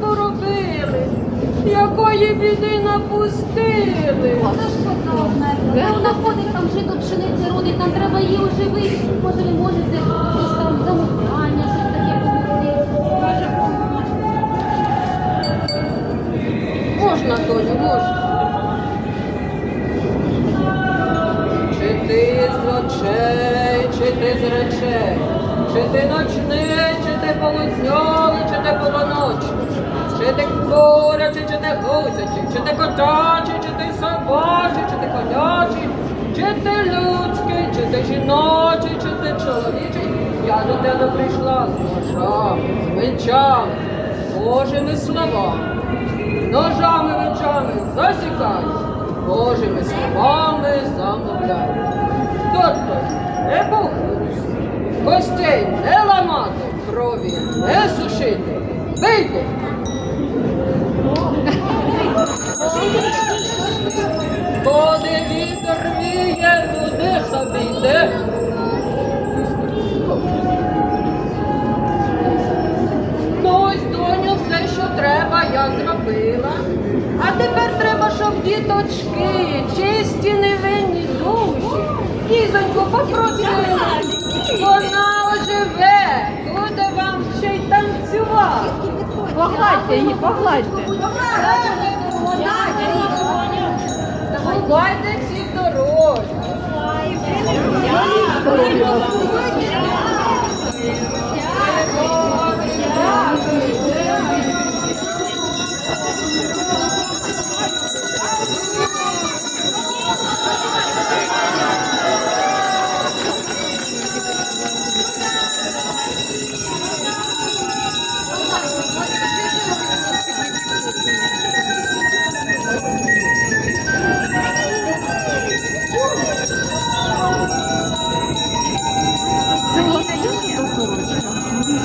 поробили, якої біди напустили. Хто ж казав? Вона ходить там жито пшениці родить, нам треба її оживити. Може, ви можете щось там замовляння, щось таке помогти. Можна, доню, можна. Чи ти з очей, чи ти з речей, чи ти ночний, чи ти полудньовий, чи ти полуночний, чи ти курячий, чи ти гусячий, чи ти котячий, чи ти собачий, чи ти конячий, чи ти людський, чи ти жіночий, чи ти чоловічий, я до тебе прийшла з ножами, з мечами, Божими словами. Ножами мечами засікай, Божими словами замовляй. Тобто не бухнуть, костей не крові не сушити. Вийди! Коли вітер віє, туди собі йде. Ось, доню, все, що треба, я зробила. А тепер треба, щоб діточки, чисті невинні душі, дізонько попросили. Вона оживе, Погладьте її, погладьте. Погладьте всі здорові.